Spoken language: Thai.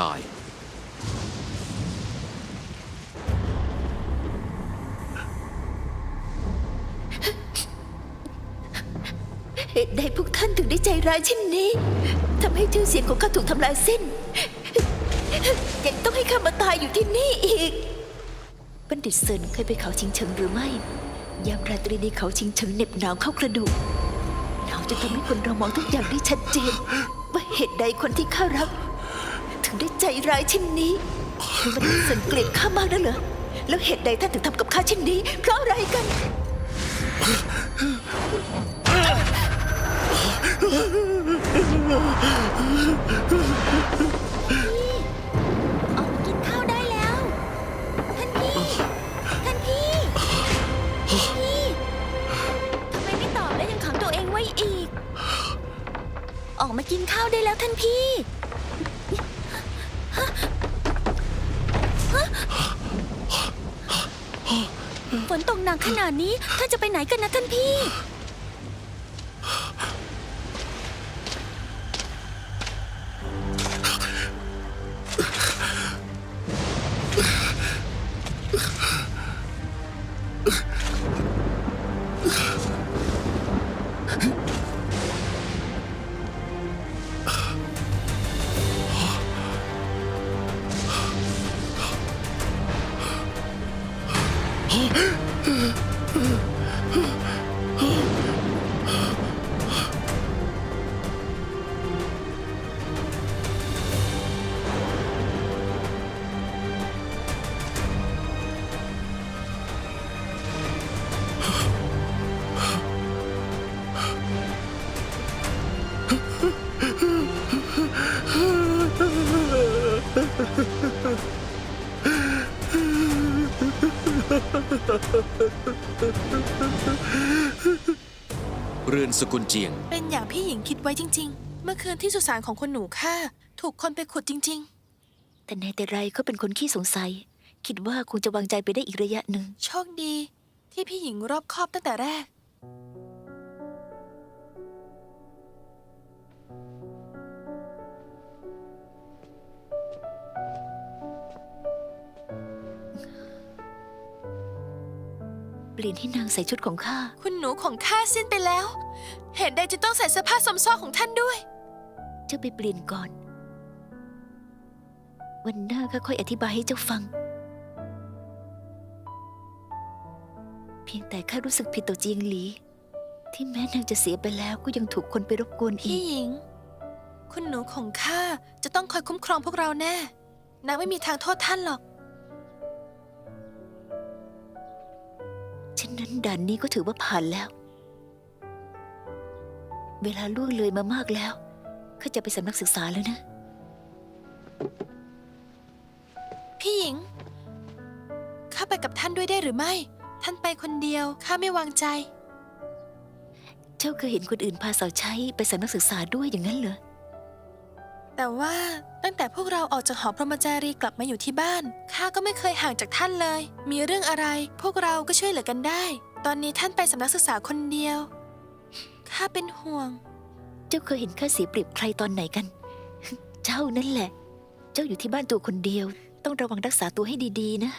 กาย เหตุใดพวกท่านถึงได้ใจร้ายเช่นนี้ทำให้ชื่อเสียงของข้าถูกทำลายสิ้น ยังต้องให้ข้ามาตายอยู่ที่นี่อีก บัณฑิตเซินเคยไปเขาชิงเฉิงหรือไม่ ยามราตรีในเขาชิงเฉิงเหน็บหนาวเข้ากระดูกหนาวจะทำให้คนเรามองทุกอย่างได้ชัดเจน ว่าเหตุใดคนที่ข้ารัก ถึงได้ใจร้ายเช่นนี้บัณฑิตเซินเกลียดข้ามากนะเหรอ แล้วเหตุใดท่านถึงทำกับข้าเช่นนี้ เพราะอะไรกัน ออกมากินข้าวได้แล้ว ท่านพี่ ท่านพี่พี่ ทำไมไม่ตอบและยังขังตัวเองไว้อีก ออกมากินข้าวได้แล้วท่านพี่ฮะฮะฝ นตกหนักขนาดนี้ท่านจะไปไหนกันนะท่านพี่ Ugh. เรือนสกุลเจียง เป็นอย่างพี่หญิงคิดไว้จริง ๆ เมื่อคืนที่สุสานของคนหนูฆ่า ถูกคนไปขุดจริง แต่ในแต่ไรเขาเป็นคนขี้สงสัย คิดว่าคงจะวางใจไปได้อีกระยะหนึ่ง ๆ โชคดี ที่พี่หญิงรอบคอบตั้งแต่แรก เปลี่ยนให้นางใส่ชุดของข้า คุณหนูของข้าสิ้นไปแล้ว เหตุใดจะต้องใส่เสื้อผ้าสมซ้อของท่านด้วย เจ้าไปเปลี่ยนก่อน วันหน้าข้าค่อยอธิบายให้เจ้าฟัง เพียงแต่ข้ารู้สึกผิดต่อเจียงหลี ที่แม้นางจะเสียไปแล้วก็ยังถูกคนไปรบกวนอีพี่ก หญิง คุณหนูของข้าจะต้องคอยคุ้มครองพวกเราแน่ นางไม่มีทางโทษท่านหรอก ฉะนั้นด่านนี้ก็ถือว่าผ่านแล้ว เวลาล่วงเลยมามากแล้วข้าจะไปสำนักศึกษาแล้วนะ พี่หญิง ข้าไปกับท่านด้วยได้หรือไม่ ท่านไปคนเดียว ข้าไม่วางใจ เจ้าเคยเห็นคนอื่นพาสาวใช้ไปสำนักศึกษาด้วยอย่างนั้นเหรอ แต่ว่า ตั้งแต่พวกเราออกจากหอพรหมจารีกลับมาอยู่ที่บ้านข้าก็ไม่เคยห่างจากท่านเลย มีเรื่องอะไร พวกเราก็ช่วยเหลือกันได้ ตอนนี้ท่านไปสำนักศึกษาคนเดียวข้าเป็นห่วง เจ้าเคยเห็นข้าเสียเปรียบใครตอนไหนกัน เจ้านั่นแหละ เจ้าอยู่ที่บ้านตัวคนเดียว ต้องระวังรักษาตัวให้ดีๆ นะ